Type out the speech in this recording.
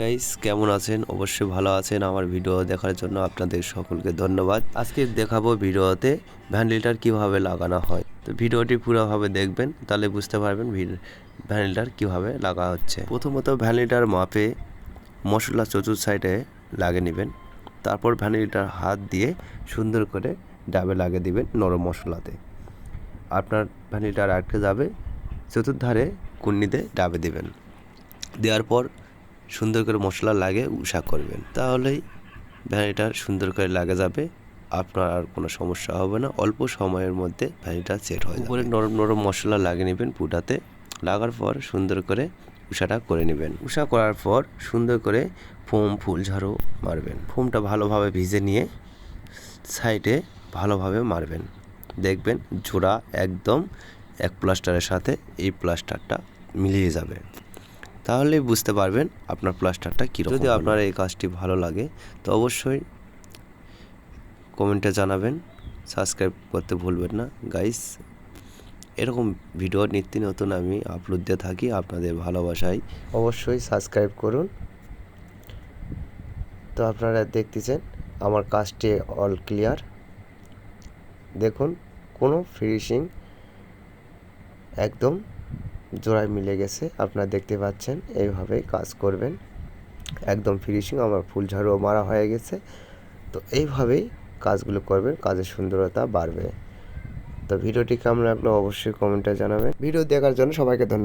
Guys কেমন আছেন? অবশ্যই ভালো আছেন। আমার ভিডিও দেখার জন্য আপনাদের সকলকে ধন্যবাদ। আজকে দেখাবো ভিডিওতে ভ্যানিলার কীভাবে লাগানো হয়। তো ভিডিওটি পুরোভাবে দেখবেন, তাহলে বুঝতে পারবেন ভ্যানিলার কীভাবে লাগা হচ্ছে। প্রথমত ভ্যানিলার মাপে মশলা চতুর সাইডে লাগিয়ে নেবেন। তারপর ভ্যানিলার হাত দিয়ে সুন্দর করে ডাবে লাগিয়ে দিবেন নরম মশলাতে। আপনার ভ্যানিলার আটকে যাবে, চতুর্ধারে কুন্নিতে ডাবে দিবেন। দেওয়ার পর সুন্দর করে মশলা লাগে উষা করবেন। তাহলেই ভ্যানিটা সুন্দর করে লাগে যাবে আপনার আর কোনো সমস্যা হবে না। অল্প সময়ের মধ্যে ভ্যানিটা সেট হয়ে যাবে। উপরে নরম নরম মশলা লাগিয়ে নেবেন পুটাতে। লাগার পর সুন্দর করে উষাটা করে নেবেন। উষা করার পর সুন্দর করে ফোম ফুল ঝাড়ু মারবেন। ফোমটা ভালোভাবে ভিজে নিয়ে সাইডে ভালোভাবে মারবেন। দেখবেন জোড়া একদম এক প্লাস্টারের সাথে এই প্লাস্টারটা মিলিয়ে যাবে। তাহলেই বুঝতে পারবেন আপনার প্লাস্টারটা কীরকম যদি আপনার এই কাজটি ভালো লাগে তো অবশ্যই কমেন্টে জানাবেন। সাবস্ক্রাইব করতে ভুলবেন না। গাইস এরকম ভিডিও নিত্য নতুন আমি আপলোড দিয়ে থাকি আপনাদের ভালোবাসায়। অবশ্যই সাবস্ক্রাইব করুন। তো আপনারা দেখতেছেন আমার কাজটি অল ক্লিয়ার দেখুন কোনো ফিনিশিং একদম জোড়ায় মিলে গেছে। আপনারা দেখতে পাচ্ছেন, এইভাবেই কাজ করবেন। একদম ফিনিশিং আমার ফুল ঝাড়ুও মারা হয়ে গেছে। তো এইভাবেই কাজগুলো করবেন, কাজের সুন্দরতা বাড়বে। তো ভিডিওটি কেমন লাগল অবশ্যই কমেন্টে জানাবেন। ভিডিও দেখার জন্য সবাইকে ধন্যবাদ।